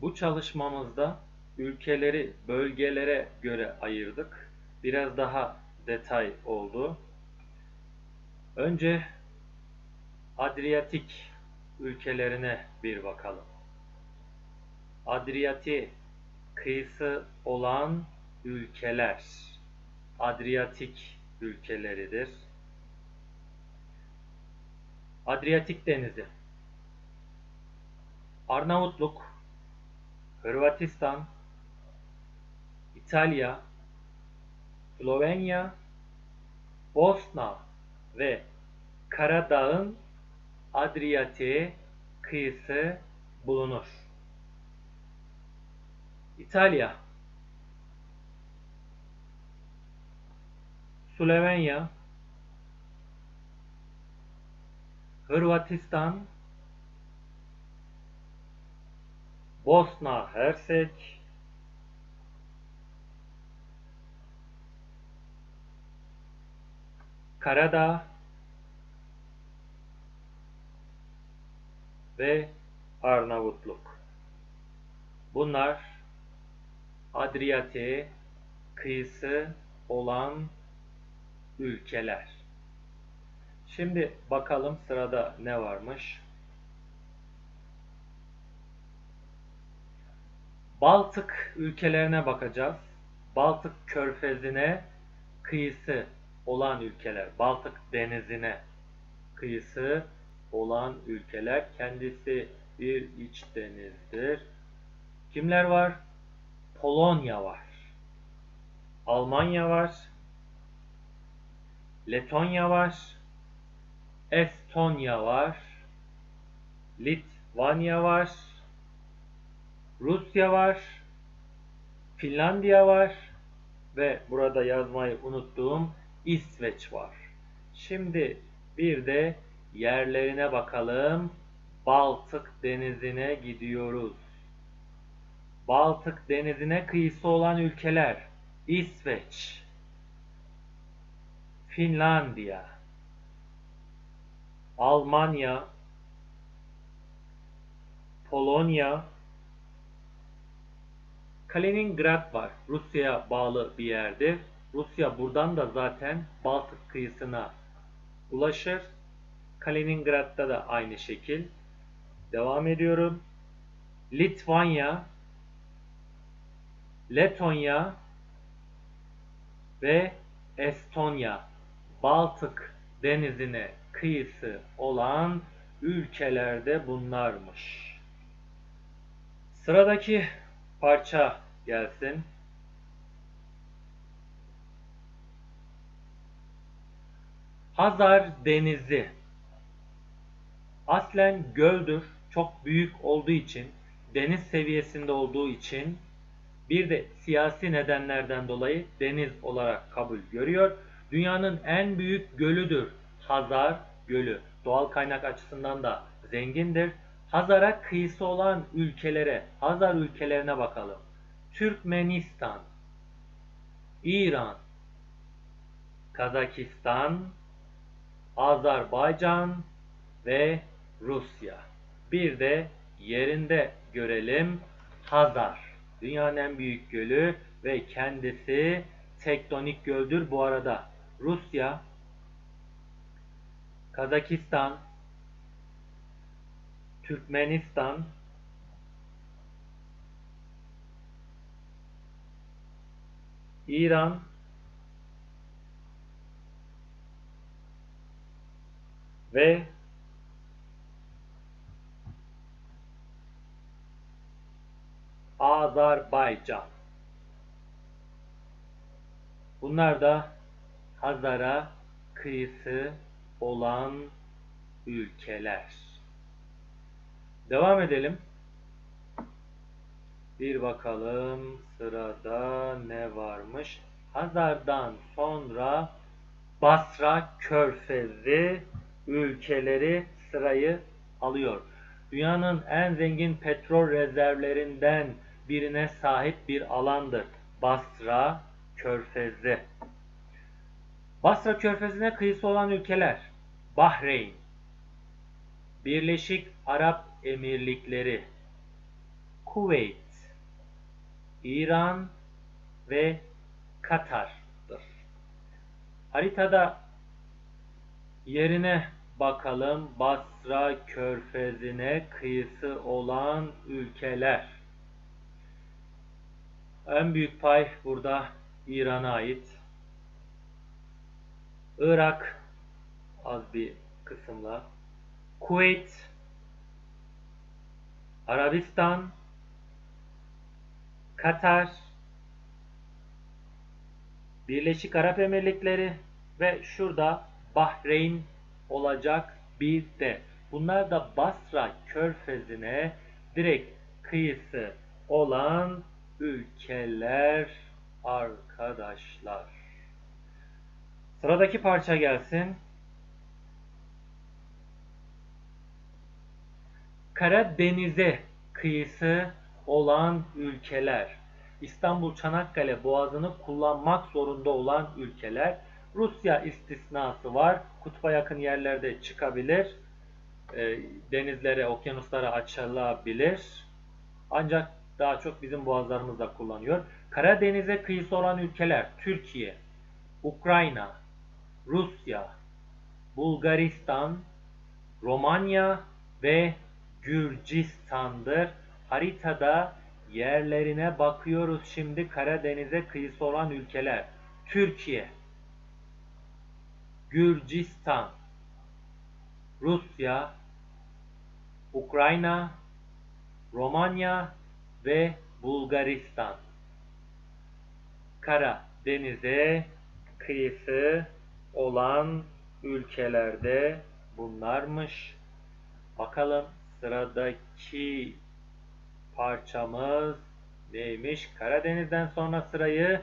Bu çalışmamızda ülkeleri bölgelere göre ayırdık. Biraz daha detay oldu. Önce Adriyatik ülkelerine bir bakalım. Adriyatik kıyısı olan ülkeler Adriyatik ülkeleridir. Adriyatik Denizi Arnavutluk Hırvatistan İtalya Slovenya Bosna ve Karadağ'ın Adriyatik kıyısı bulunur. İtalya Slovenya Hırvatistan Bosna Hersek Karadağ ve Arnavutluk. Bunlar Adriyatik'e kıyısı olan ülkeler. Şimdi bakalım sırada ne varmış. Baltık ülkelerine bakacağız. Baltık körfezine kıyısı olan ülkeler. Baltık denizine kıyısı olan ülkeler. Kendisi bir iç denizdir. Kimler var? Polonya var. Almanya var. Letonya var. Estonya var. Litvanya var. Rusya var. Finlandiya var. Ve burada yazmayı unuttuğum İsveç var. Şimdi bir de yerlerine bakalım. Baltık denizine gidiyoruz. Baltık denizine kıyısı olan ülkeler İsveç, Finlandiya, Almanya, Polonya, Kaliningrad var. Rusya'ya bağlı bir yerdir. Rusya buradan da zaten Baltık kıyısına ulaşır. Kaliningrad'da da aynı şekil. Devam ediyorum. Litvanya, Letonya ve Estonya Baltık denizine kıyısı olan ülkelerde bunlarmış. Sıradaki parça gelsin. Hazar Denizi aslen göldür. Çok büyük olduğu için, deniz seviyesinde olduğu için bir de siyasi nedenlerden dolayı deniz olarak kabul görüyor. Dünyanın en büyük gölüdür Hazar Gölü. Doğal kaynak açısından da zengindir. Hazar'a kıyısı olan ülkelere, Hazar ülkelerine bakalım. Türkmenistan, İran, Kazakistan, Azerbaycan ve Rusya. Bir de yerinde görelim Hazar. Dünyanın en büyük gölü ve kendisi tektonik göldür bu arada. Rusya, Kazakistan, Türkmenistan, İran, ve Azerbaycan. Bunlar da Hazar'a kıyısı olan ülkeler. Devam edelim. Bir bakalım sırada ne varmış. Hazar'dan sonra Basra Körfezi ülkeleri sırayı alıyor. Dünyanın en zengin petrol rezervlerinden birine sahip bir alandır. Basra Körfezi. Basra Körfezi'ne kıyısı olan ülkeler Bahreyn, Birleşik Arap Emirlikleri, Kuveyt, İran ve Katar'dır. Haritada yerine bakalım Basra körfezine kıyısı olan ülkeler. En büyük pay burada İran'a ait. Irak az bir kısımla. Kuveyt, Arabistan, Katar, Birleşik Arap Emirlikleri ve şurada Bahreyn olacak bir de. Bunlar da Basra körfezine direkt kıyısı olan ülkeler arkadaşlar. Sıradaki parça gelsin. Karadeniz'e kıyısı olan ülkeler. İstanbul Çanakkale Boğazı'nı kullanmak zorunda olan ülkeler. Rusya istisnası var. Kutba yakın yerlerde çıkabilir. E, denizlere, okyanuslara açılabilir. Ancak daha çok bizim boğazlarımızda kullanıyor. Karadeniz'e kıyısı olan ülkeler Türkiye, Ukrayna, Rusya, Bulgaristan, Romanya ve Gürcistan'dır. Haritada yerlerine bakıyoruz şimdi Karadeniz'e kıyısı olan ülkeler. Türkiye, Gürcistan, Rusya, Ukrayna, Romanya ve Bulgaristan. Kara denize kıyısı olan ülkelerde bunlarmış. Bakalım sıradaki parçamız neymiş? Karadeniz'den sonra sırayı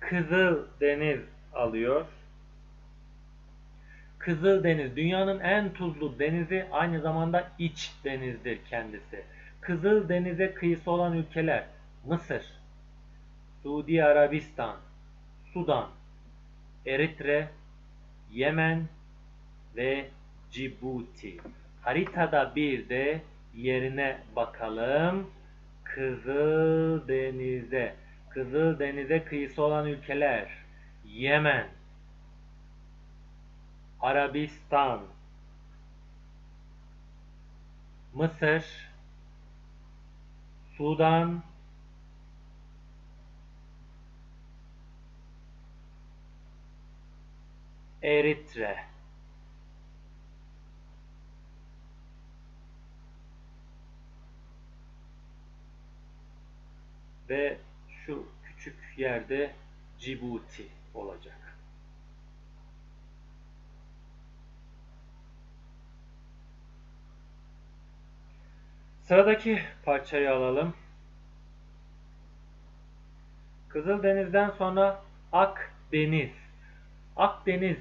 Kızıldeniz alıyor. Kızıldeniz dünyanın en tuzlu denizi aynı zamanda iç denizdir kendisi. Kızıldeniz'e kıyısı olan ülkeler Mısır, Suudi Arabistan, Sudan, Eritre, Yemen ve Cibuti. Haritada bir de yerine bakalım. Kızıldeniz'e. Kızıldeniz'e kıyısı olan ülkeler Yemen, Arabistan, Mısır, Sudan, Eritre. Ve şu küçük yerde Cibuti olacak. Sıradaki parçayı alalım. Kızıldeniz'den sonra Akdeniz. Akdeniz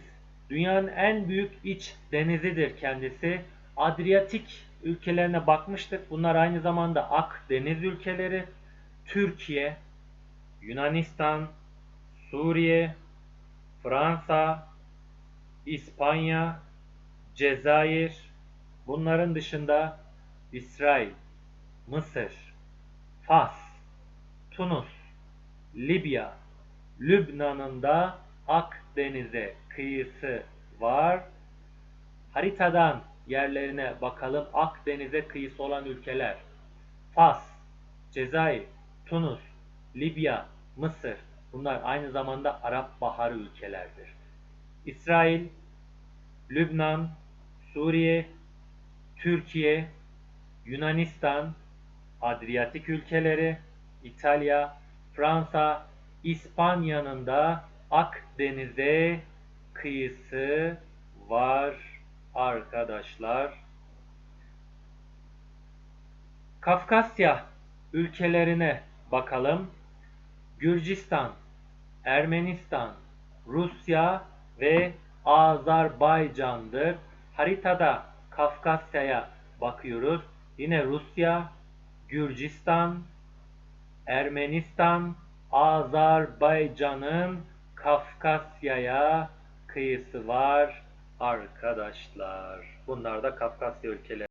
dünyanın en büyük iç denizidir kendisi. Adriyatik ülkelerine bakmıştık. Bunlar aynı zamanda Akdeniz ülkeleri. Türkiye, Yunanistan, Suriye, Fransa, İspanya, Cezayir, bunların dışında İsrail, Mısır, Fas, Tunus, Libya, Lübnan'ın da Akdeniz'e kıyısı var. Haritadan yerlerine bakalım. Akdeniz'e kıyısı olan ülkeler. Fas, Cezayir, Tunus, Libya, Mısır. Bunlar aynı zamanda Arap Baharı ülkelerdir. İsrail, Lübnan, Suriye, Türkiye, Yunanistan, Adriyatik ülkeleri, İtalya, Fransa, İspanya'nın da Akdeniz'e kıyısı var arkadaşlar. Kafkasya ülkelerine bakalım. Gürcistan, Ermenistan, Rusya ve Azerbaycan'dır. Haritada Kafkasya'ya bakıyoruz. Yine Rusya, Gürcistan, Ermenistan, Azerbaycan'ın Kafkasya'ya kıyısı var arkadaşlar. Bunlar da Kafkasya ülkeleri.